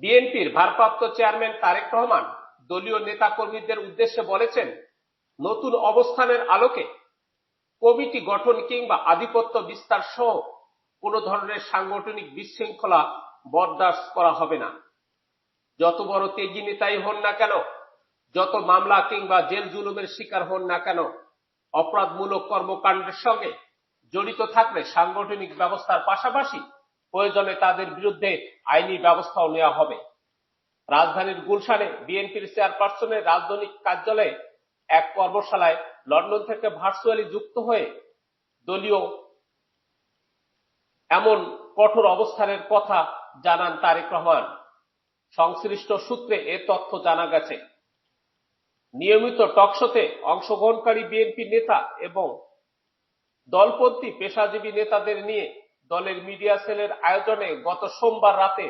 বিএনপির ভারপ্রাপ্ত চেয়ারম্যান তারেক রহমান দলীয় নেতাকর্মীদের উদ্দেশ্যে বলেছেন, নতুন অবস্থানের আলোকে কমিটি গঠন কিংবা আধিপত্য বিস্তার সহ কোনো ধরনের সাংগঠনিক বিশৃঙ্খলা বরদাস্ত করা হবে না। যত বড় তেজি নেতাই হন না কেন, যত মামলা কিংবা জেল জুলুমের শিকার হন না কেন, অপরাধমূলক কর্মকাণ্ডের সঙ্গে জড়িত থাকলে সাংগঠনিক ব্যবস্থার পাশাপাশি প্রয়োজনে তাদের বিরুদ্ধে আইনি ব্যবস্থাও নেওয়া হবে। রাজধানীর গুলশানে বিএনপির চেয়ারপারসনের রাজনৈতিক কার্যালয়ে এক কর্মশালায় লন্ডন থেকে ভার্চুয়ালি যুক্ত হয়ে দলীয় এমন কঠোর অবস্থানের কথা জানান তারেক রহমান। সংশ্লিষ্ট সূত্রে এ তথ্য জানা গেছে। নিয়মিত টকশোতে অংশগ্রহণকারী বিএনপি নেতা এবং দলপন্থী পেশাজীবী নেতাদের নিয়ে দলের মিডিয়া সেলের আয়োজনে গত সোমবার রাতে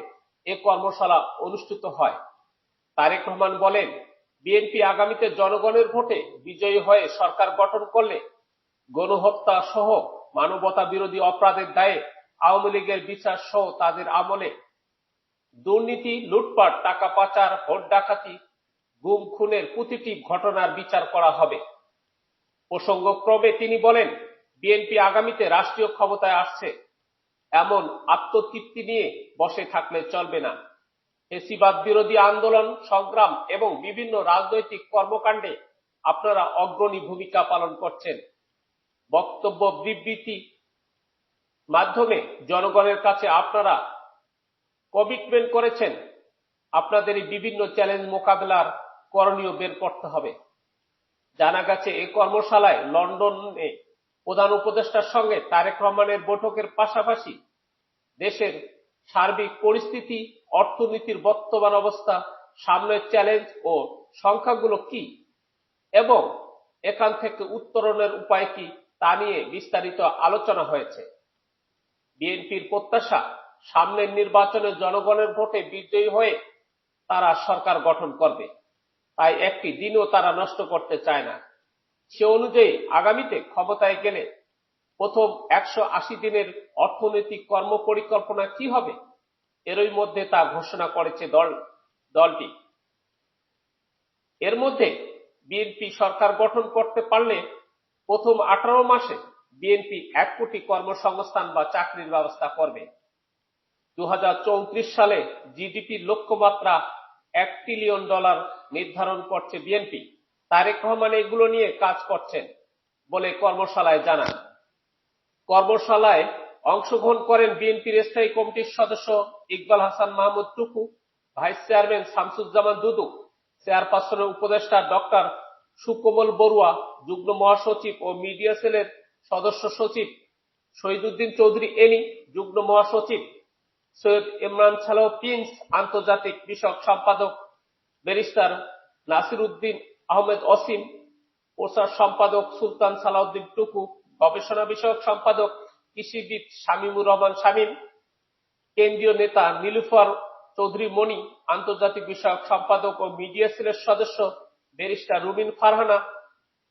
এ কর্মশালা অনুষ্ঠিত হয়। তারেক রহমান বলেন, বিএনপি আগামীতে জনগণের ভোটে বিজয়ী হয়ে সরকার গঠন করলে গণহত্যা সহ মানবতা বিরোধী অপরাধের দায়ে আওয়ামী লীগের বিচার সহ তাদের আমলে দুর্নীতি, লুটপাট, টাকা পাচার, ভোট ডাকাতি, গুম খুনের প্রতিটি ঘটনার বিচার করা হবে। প্রসঙ্গক্রমে তিনি বলেন, বিএনপি আগামীতে রাষ্ট্রীয় ক্ষমতায় আসছে। এমন আত্মতৃপ্তি নিয়ে বসে থাকলে চলবে না। ফেসিবাদ বিরোধী আন্দোলন, সংগ্রাম এবং বিভিন্ন রাজনৈতিক কর্মকাণ্ডে আপনারা অগ্রণী ভূমিকা পালন করছেন। বক্তব্য বিবৃতি মাধ্যমে জনগণের কাছে আপনারা কমিটমেন্ট করেছেন। আপনাদের বিভিন্ন চ্যালেঞ্জ মোকাবেলার করণীয় বের করতে হবে। জানা গেছে এই কর্মশালায় লন্ডনে প্রধান উপদেষ্টার সঙ্গে তারেক রহমানের বৈঠকের পাশাপাশি দেশের সার্বিক পরিস্থিতি, অর্থনীতির বর্তমান অবস্থা, সামনের চ্যালেঞ্জ ও সংখ্যাগুলো কি এবং এখান থেকে উত্তরণের উপায় কি তা নিয়ে বিস্তারিত আলোচনা হয়েছে। বিএনপির প্রত্যাশা সামনের নির্বাচনে জনগণের ভোটে বিজয়ী হয়ে তারা সরকার গঠন করবে। তাই একটি দিনও তারা নষ্ট করতে চায় না। সে অনুযায়ী আগামীতে ক্ষমতায় গেলে প্রথম একশো আশি দিনের অর্থনৈতিক কর্ম পরিকল্পনা কি হবে? এরই মধ্যে তা ঘোষণা করেছে দল, দলটি। এর মধ্যে বিএনপি সরকার গঠন করতে পারলে প্রথম আঠারো মাসে বিএনপি এক কোটি কর্মসংস্থান বা চাকরির ব্যবস্থা করবে। দু হাজার চৌত্রিশ সালে জিডিপির লক্ষ্যমাত্রা এক ট্রিলিয়ন ডলার নির্ধারণ করছে বিএনপি। তারেক রহমান এগুলো নিয়ে কাজ করছেন বলে কর্মশালায় জানান। কর্মশালায় অংশগ্রহণ করেন বিএনপির স্থায়ী কমিটির সদস্য ইকবাল হাসান মাহমুদ টুকু ভাইস চেয়ারম্যান শামসুজ্জামান দুদু, চেয়ারপারসনের উপদেষ্টা ডক্টর সুকোমল বড়ুয়া, যুগ্ম মহাসচিব ও মিডিয়া সেলের সদস্য সচিব শহীদুদ্দিন চৌধুরী এনি, যুগ্ম মহাসচিব সৈয়দ ইমরান ছালাহ প্রিন্স আন্তর্জাতিক বিষয়ক সম্পাদক ব্যারিস্টার নাসির উদ্দিন আহমেদ অসীম প্রচার সম্পাদক সুলতান সালাউদ্দিন টুকু, গবেষণা বিষয়ক সম্পাদক কৃষিবিদ শামীমুর রহমান শামীম, কেন্দ্রীয় নেতা নীলুফার চৌধুরী মণি, আন্তর্জাতিক বিষয়ক সম্পাদক ও মিডিয়া সেলের সদস্য ব্যারিস্টার রুবিন ফারহানা,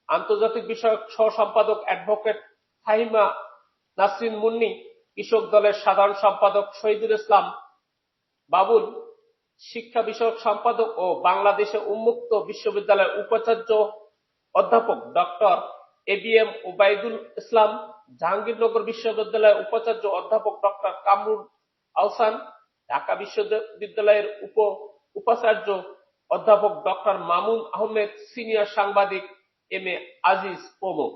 আন্তর্জাতিক বিষয়ক সহ সম্পাদক অ্যাডভোকেট ফাহিমা নাসরিন মুন্নি, কৃষক দলের সাধারণ সম্পাদক শহীদুল ইসলাম বাবুল শিক্ষা বিষয়ক সম্পাদক ও বাংলাদেশে উন্মুক্ত বিশ্ববিদ্যালয়ের উপাচার্য অধ্যাপক doctor A B M Obaidul Islam, Jahangirnagar বিশ্ববিদ্যালয়ের উপাচার্য অধ্যাপক ডক্টর কামরুল আহসান, ঢাকা বিশ্ববিদ্যালয়ের উপ উপাচার্য অধ্যাপক ডক্টর মামুন আহমেদ, সিনিয়র সাংবাদিক এম এ আজিজ প্রমুখ।